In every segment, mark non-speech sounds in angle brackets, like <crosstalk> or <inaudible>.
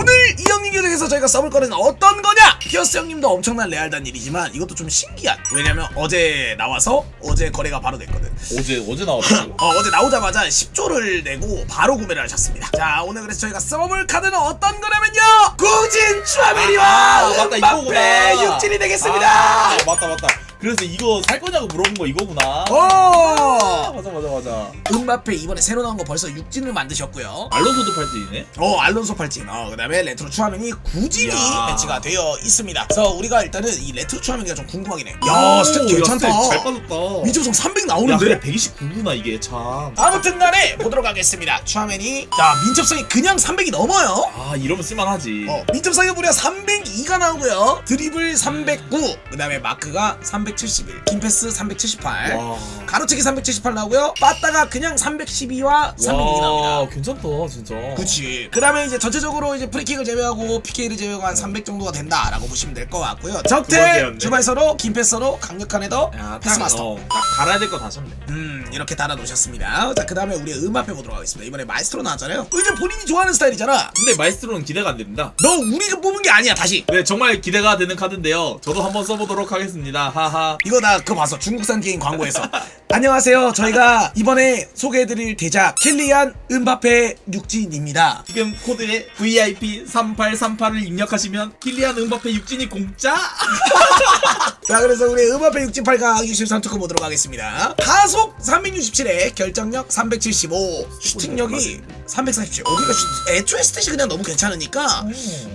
오늘 이 형님 계정에서 저희가 써볼 거는 어떤 거냐? 피어스 형님도 엄청난 레알단 일이지만 이것도 좀 신기한 왜냐면 어제 나와서 어제 거래가 바로 됐거든 어제 어제 나왔다고. <laughs> 어, 어제 나오자마자 10조를 내고 바로 구매를 하셨습니다 자 오늘 그래서 저희가 써볼 카드는 어떤 거냐면요 구진 추아메리와 아, 맞다 이거구나. 육진이 되겠습니다 아, 맞다 맞다. 그래서 이거 살 거냐고 물어본 거 이거구나. 아, 어 맞아 맞아 맞아. 음바페 이번에 새로 나온 거 벌써 육진을 만드셨고요 알론소도 팔찌네. 어 알론소 팔진 어 그다음에 레트로 추하면이 구진이 이야. 배치가 되어 있습니다 그래서 우리가 일단은 이 레트로 추하면이가 좀 궁금하긴 해 야 스탯 괜찮다 잘 빠졌다. 미조성 300 야 나오는데 그래 129구나 이게 참. 아무튼 간에 보도록 하겠습니다 추하면이 자 민첩성이 그냥 300이 넘어요 아 이러면 쓸만하지. 어, 민첩성이 무려 302가 나오고요 드리블 309 그다음에 마크가 371 김패스 378 와. 가로채기 378 나오고요 빠따가 그냥 312와 302 나옵니다 와 괜찮다 진짜. 그치. 그 다음에 이제 전체적으로 이제 프리킥을 제외하고 PK를 제외하고 한 300 정도가 된다라고 보시면 될 것 같고요. 적태. 주발서로, 김패서로, 강력한 헤더, 야, 패스마스터. 딱, 어, 딱 달아야 될 거다 쳤네. 음, 이렇게 달아놓으셨습니다. 자, 그 다음에 우리 음악 해 보도록 하겠습니다. 이번에 마이스트로 나왔잖아요. 이제 본인이 좋아하는 스타일이잖아. 근데 마이스트로는 기대가 안 됩니다. 너 우리가 뽑은 게 아니야, 다시. 네 정말 기대가 되는 카드인데요. 저도 한번 써보도록 하겠습니다. 하하. 이거 나 그거 봤어. 중국산 게임 광고에서. <laughs> 안녕하세요. 저희가 이번에 소개해드릴 대작 켈리안 음바페 육진입니다. 지금 코드에 VIP 3838을 입력하시면 킬리안 음바페 육진이 공짜? <laughs> 자 그래서 우리 음악배 68강 23 투크 보도록 하겠습니다 가속 367에 결정력 375 슈팅력이 347 우리가 슈, 애초에 스탯이 그냥 너무 괜찮으니까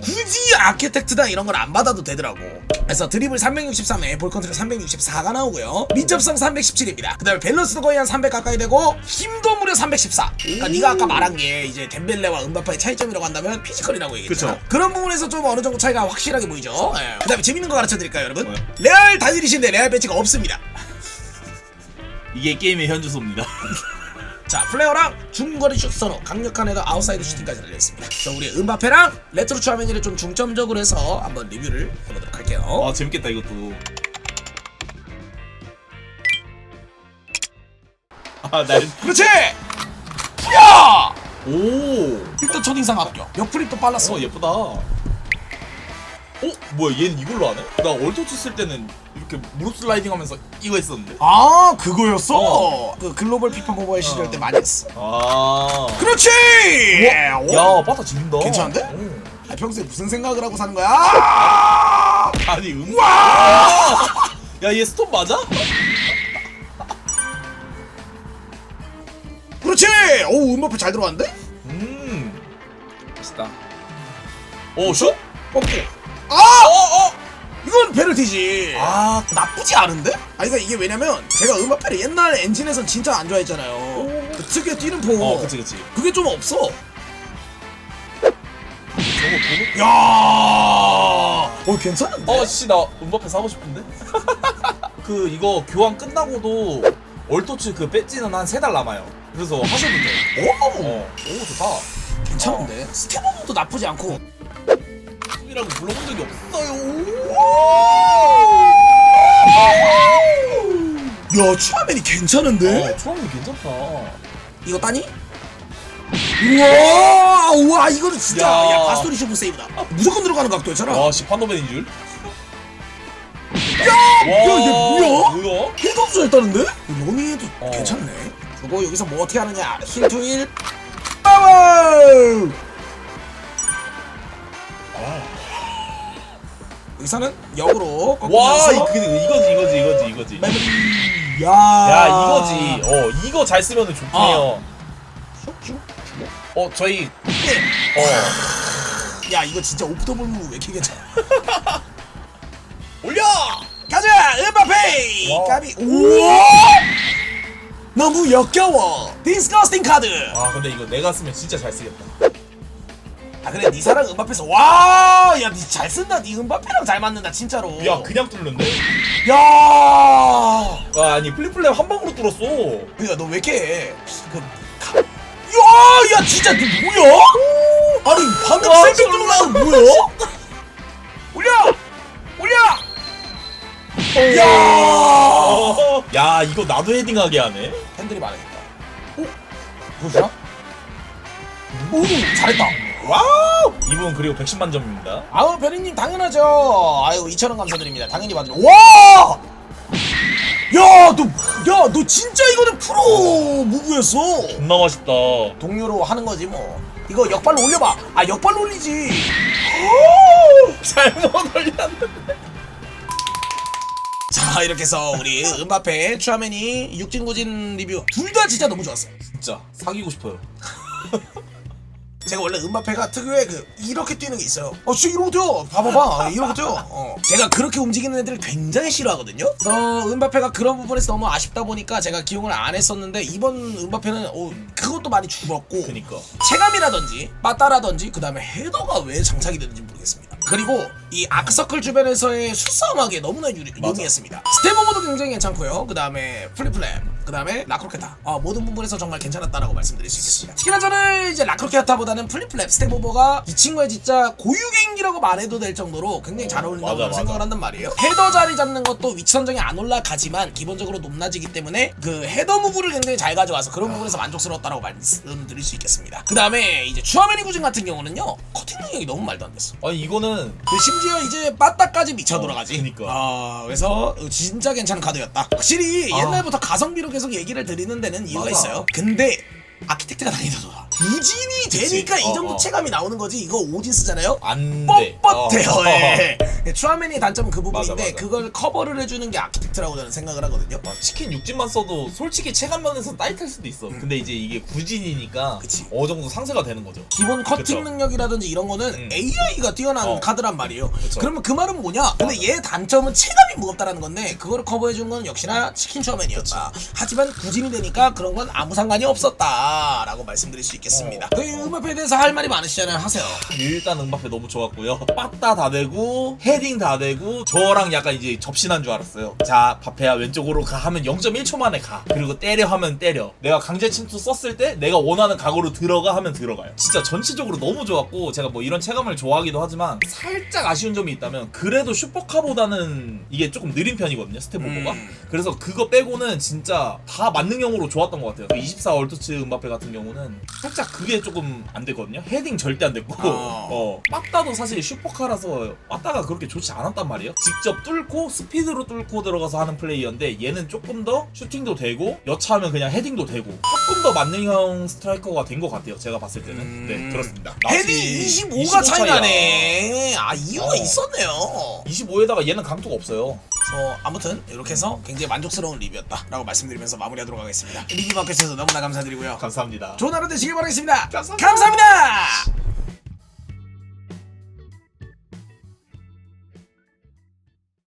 굳이 아키텍트다 이런 걸 안 받아도 되더라고 그래서 드리블 363에 볼 컨트롤 364가 나오고요 민첩성 317입니다 그 다음에 밸런스도 거의 한 300 가까이 되고 힘도 무려 314 그러니까 네가 아까 말한 게 이제 덴벨레와 음바페의 차이점이라고 한다면 피지컬이라고 얘기했잖아 그쵸. 그런 부분에서 좀 어느 정도 차이가 확실하게 보이죠 예. 그 다음에 재밌는 거 가르쳐 드릴까요 여러분 뭐요? 레알 단일이신데 레알 배치가 없습니다 이게 게임의 현주소입니다. <laughs> 자 플레어랑 중거리 슛 선호 강력한 헤더 아웃사이드 슈팅까지 달려있습니다 자 우리 음바페랑 레트로 추아메니를 좀 중점적으로 해서 한번 리뷰를 해보도록 할게요 아 재밌겠다 이것도. 아 날. 그렇지 야 오. 일단 첫인상 합격 옆프립 도 빨랐어 어 예쁘다. 어 뭐야 얘는 이걸로 하네? 나 얼토치 쓸 때는 이렇게 무릎 슬라이딩 하면서 이거 했었는데. 아 그거였어? 어. 그 글로벌 피파 모바일 시절 때 많이 했어 아. 그렇지 오. 야 바타 지린다. 괜찮은데? 오. 아, 평소에 무슨 생각을 하고 사는 거야 아! 아니 음. 와! 야 얘 스톱 맞아? 그렇지 오 음바페 잘 들어갔는데? 음. 멋있다. 오 슛? 아! 어 어. 페널티지 아. 나쁘지 않은데? 아니 그러니까 이게 왜냐면 제가 음악패를 옛날 엔진에선 진짜 안 좋아했잖아요 그 특유의 뛰는 폼 어 그치 그치. 그게 좀 없어 저거 보는. 야, 어 괜찮은데? 어씨 나 음바페 사고 싶은데? <laughs> 그 이거 교환 끝나고도 얼토츠 그 배지는 한 세 달 남아요. 그래서 하셔도 돼. 오, 어. 오 좋다. 괜찮은데? 스테보도 나쁘지 않고. 이라고 불러본 적이 없어요. 야, 추아맨이 괜찮은데? 어, 처음이 괜찮다. 이거 따니? 우와, 우와, 이거는 진짜 야. 야, 바스토리 쇼프 세이브다. 무조건 들어가는 각도였잖아. 와, 씨 판도맨인 줄. 야, 야, 이게 뭐야? 뭐야? 잘 따는데? 로니도 어. 괜찮네. 그리고 여기서 뭐 어떻게 하느냐? 힐투일 파워! 여기서는 역으로 와, 꺾으면서 이, 그, 이거지, 이거지, 이거지, 이거지. 야, 야, 이거지. 어, 이거 잘 쓰면. 해요. 슉슉. 어, 저희, 네. 어. 야, 이거 진짜 왜 이렇게 괜찮아? <laughs> 올려! 가자, 음바페! 와. 까비. 우와! 너무 역겨워. 디스커스팅 카드. 아, 근데 이거 내가 쓰면 진짜 잘 쓰겠다. 아 그래, 네 사랑 음바페에서 와, 야, 니 잘 쓴다. 네 음바페랑 잘 맞는다, 진짜로. 야, 그냥 뚫는데? 야. 아, 아니, 플립플랩 한 방으로 뚫었어. 그러니까 너 왜 이렇게 그 가... 야, 야, 진짜 너 뭐야? 아니 방금 와, 세명 뚫는 거 뭐야? 올려, 올려. 야. 어. 야, 이거 나도 헤딩하게 하네. 팬들이 많으니까. 오, 보자. 오, 잘했다. 와우! 이분 그리고 110만 점입니다. 아우 변희님 당연하죠. 아유 2천원 감사드립니다. 당연히 받으려. 와! 야, 너, 야, 너 진짜 이거는 프로 무브였어. 존나 맛있다. 동료로 하는 거지 뭐. 이거 역발로 올려봐. 아 역발로 올리지. 잘못 올렸는데. 자 이렇게 해서 우리 음바페 추아맨이 육진구진 리뷰 둘 다 진짜 너무 좋았어요. 진짜 사귀고 싶어요. <laughs> 제가 원래 음바페가 특유의 그 이렇게 뛰는 게 있어요. 어, 진짜 이러고 뛰어. 봐봐봐. 이러고 뛰어. 어. 제가 그렇게 움직이는 애들을 굉장히 싫어하거든요. 그래서 음바페가 그런 부분에서 너무 아쉽다 보니까 제가 기용을 안 했었는데 이번 음바페는 어, 그것도 많이 줄었고 그니까. 체감이라든지 빠따라든지 그 다음에 헤더가 왜 장착이 되는지 모르겠습니다. 그리고 이 아크서클 주변에서의 수싸움하기에 너무나 유리, 맞아. 용이했습니다. 스테모모도 굉장히 괜찮고요. 그 다음에 플리플램, 그 다음에 라크로케타 아, 모든 부분에서 정말 괜찮았다라고 말씀드릴 수 있겠습니다. 특히나 저는 이제 라크로케타보다는 플리플랩, 스테모모가 이 친구의 진짜 고유개인기라고 말해도 될 정도로 굉장히 잘 어울린다고 맞아, 맞아. 생각을 한단 말이에요. 헤더 자리 잡는 것도 위치 선정이 안 올라가지만 기본적으로 높낮이기 때문에 그 헤더 무브를 굉장히 잘 가져와서 그런 부분에서 만족스러웠다라고 말씀드릴 수 있겠습니다. 그 다음에 이제 추아메니 구진 같은 경우는요 커팅 능력이 너무 말도 안 됐어. 아니 이거는 그 심지어 이제 빠따까지 미쳐 어, 돌아가지. 그니까. 아, 그래서 진짜 괜찮은 카드였다. 확실히 아. 옛날부터 가성비로 계속 얘기를 드리는 데는 이유가 맞아. 있어요. 근데 아키텍트가 다니다 좋아. 구진이 되니까 이 어, 정도 어. 체감이 나오는 거지. 이거 오진 쓰잖아요. 안 돼. 뻣뻣해요. 어. 예. 추아맨의 단점은 그 부분인데 맞아, 맞아. 그걸 커버를 해주는 게 아키텍트라고 저는 생각을 하거든요. 막 치킨 육진만 써도 솔직히 체감면에서 따뜻할 수도 있어. 근데 이제 이게 구진이니까 음. 그치. 어느 정도 상세가 되는 거죠. 기본 커팅 그쵸. 능력이라든지 이런 거는 음. AI가 뛰어난 어. 카드란 말이에요. 그쵸. 그러면 그 말은 뭐냐? 근데 얘 단점은 체감이 무겁다라는 건데 그거를 커버해 준 건 역시나 치킨 추어맨이었다. 하지만 구진이 되니까 그런 건 아무 상관이 없었다라고 말씀드릴 수 있겠습니다. 어. 그 음바페에 대해서 할 말이 많으시잖아요. 하세요. 일단 음바페 너무 좋았고요. 빠따 다 되고 헤딩 다 되고 저랑 약간 이제 접신한 줄 알았어요. 자 바페야 왼쪽으로 가 하면 0.1초 만에 가. 그리고 때려 하면 때려. 내가 강제 침투 썼을 때 내가 원하는 각오로 들어가 하면 들어가요. 진짜 전체적으로 너무 좋았고 제가 뭐 이런 체감을 좋아하기도 하지만 살짝 아쉬운 점이 있다면 그래도 슈퍼카보다는 이게 조금 느린 편이거든요 스텝오버가. 음. 그래서 그거 빼고는 진짜 다 만능형으로 좋았던 것 같아요. 그24 얼토츠 음바페 같은 경우는 살짝 그게 조금 안 됐거든요. 헤딩 절대 안 됐고, 어. 어, 빠따도 사실 슈퍼카라서 빠따가 그렇게 좋지 않았단 말이에요. 직접 뚫고 스피드로 뚫고 들어가서 하는 플레이어인데 얘는 조금 더 슈팅도 되고 여차하면 그냥 헤딩도 되고 조금 더 만능형 스트라이커가 된 것 같아요. 제가 봤을 때는. 음. 네, 그렇습니다. 헤딩 나치 25가 차이 25 차이야. 나네. 아 이유가 어. 있었네요. 25에다가 얘는 강투가 없어요. 그래서 아무튼 이렇게 해서 굉장히 만족스러운 리뷰였다라고 말씀드리면서 마무리하도록 하겠습니다. 리뷰 해주셔서 너무나 감사드리고요. 감사합니다. 좋은 하루 되시길 바라겠습니다. 감사합니다. 감사합니다.